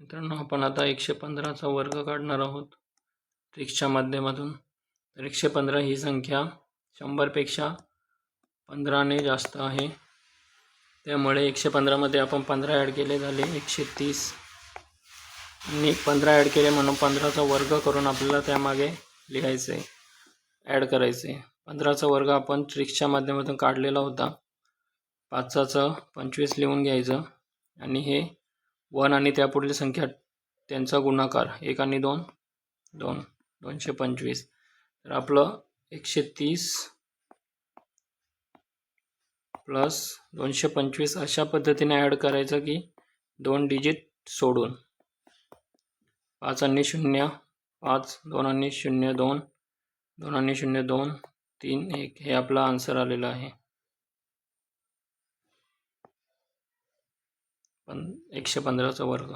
मित्रांनो आपण आता एकशे पंधराचा वर्ग काढणार आहोत ट्रिक्सच्या माध्यमातून. तर एकशे पंधरा ही संख्या शंभरपेक्षा पंधराने जास्त आहे. त्यामुळे एकशे पंधरामध्ये आपण पंधरा ॲड केले झाले एकशे तीस. आणि पंधरा ॲड केले म्हणून पंधराचा वर्ग करून आपल्याला त्यामागे लिहायचं आहे ॲड करायचं आहे पंधराचा वर्ग आपण ट्रिक्सच्या माध्यमातून काढलेला होता. पाचाचं पंचवीस लिहून घ्यायचं. आणि हे वन आणि त्यापुढील संख्या त्यांचा गुणाकार एक आणि दोन दोन दोनशे पंचवीस. तर आपलं एकशे तीस प्लस दोनशे पंचवीस अशा पद्धतीने ॲड करायचं की दोन डिजिट सोडून पाच आणि शून्य पाच दोन आणि शून्य दोन दोन आणि शून्य दोन तीन एक हे आपलं आन्सर आलेलं आहे. पण एकशे पंधराचा वर्ग